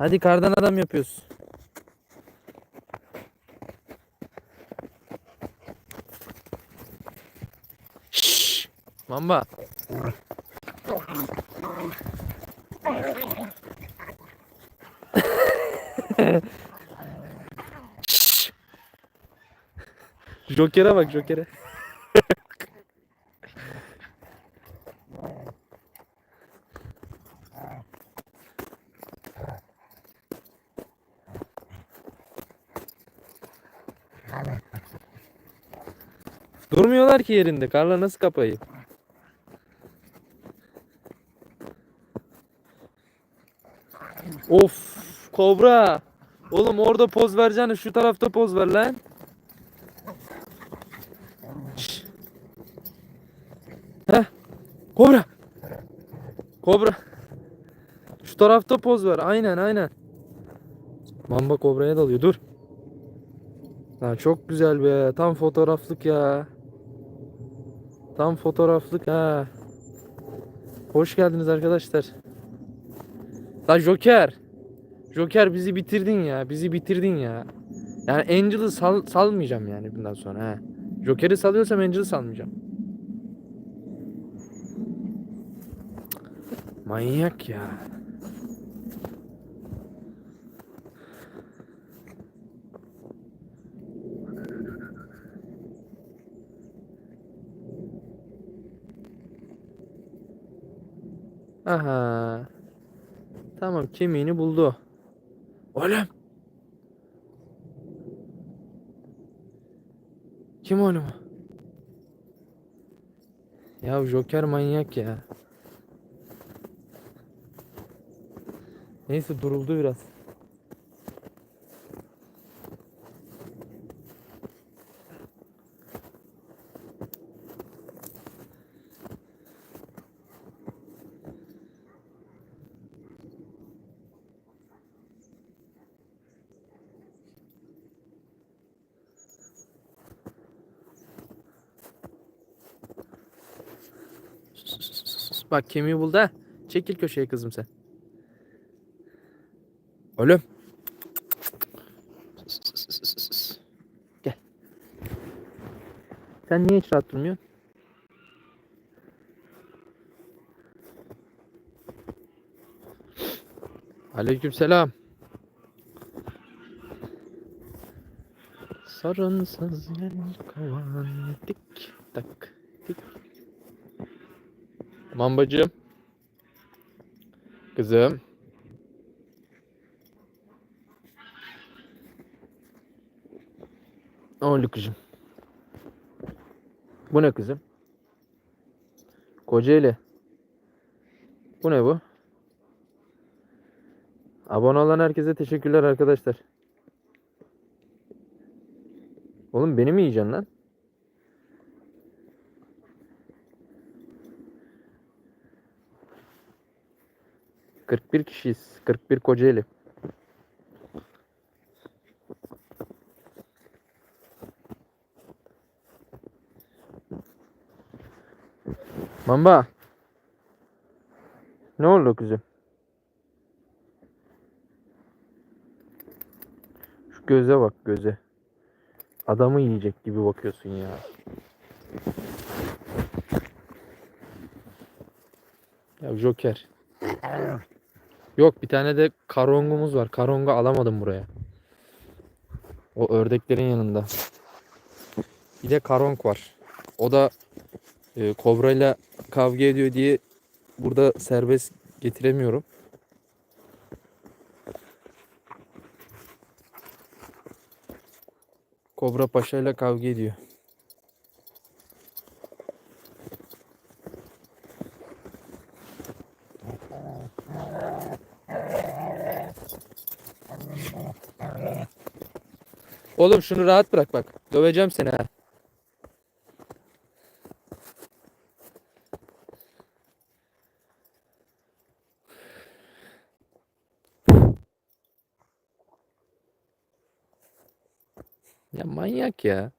Hadi kardan adam yapıyoruz. Şşş. Mamba. Joker'e bak Joker'e. Durmuyorlar ki yerinde. Karla nasıl kapayı? Of, kobra. Oğlum orada poz vereceğine şu tarafta poz ver lan. Şş. Heh. Kobra. Kobra. Şu tarafta poz ver. Aynen aynen. Mamba kobraya dalıyor. Dur. Ha, çok güzel be. Tam fotoğraflık ya. Tam fotoğraflık ha. Hoş geldiniz arkadaşlar. La Joker. Joker bizi bitirdin ya. Bizi bitirdin ya. Yani Angel'ı sal salmayacağım yani bundan sonra ha. Joker'i salıyorsam Angel'ı salmayacağım. Manyak ya. Aha. Tamam kemiğini buldu. Oğlum. Kim oğlum? Ya Joker manyak ya. Neyse duruldu biraz. Bak kemiği buldu ha. Çekil köşeye kızım sen. Oğlum. Gel. Sen niye hiç rahat durmuyorsun? Aleykümselam. Sarınsız yel kovan tik tak tik. Mambacığım. Kızım. Oğlu kızım. Bu ne kızım? Kocaeli. Bu ne bu? Abone olan herkese teşekkürler arkadaşlar. Oğlum beni mi yiyeceksin lan? Kırk bir kişiyiz. 41 Kocaeli. Mamba. Ne oldu kızım? Şu göze bak göze. Adamı yiyecek gibi bakıyorsun ya. Ya Joker. Yok bir tane de karongumuz var. Karongu alamadım buraya. O ördeklerin yanında. Bir de karong var. O da e, kobrayla kavga ediyor diye burada serbest getiremiyorum. Kobra Paşa ile kavga ediyor. Oğlum şunu rahat bırak bak. Döveceğim seni ha. Ya manyak ya.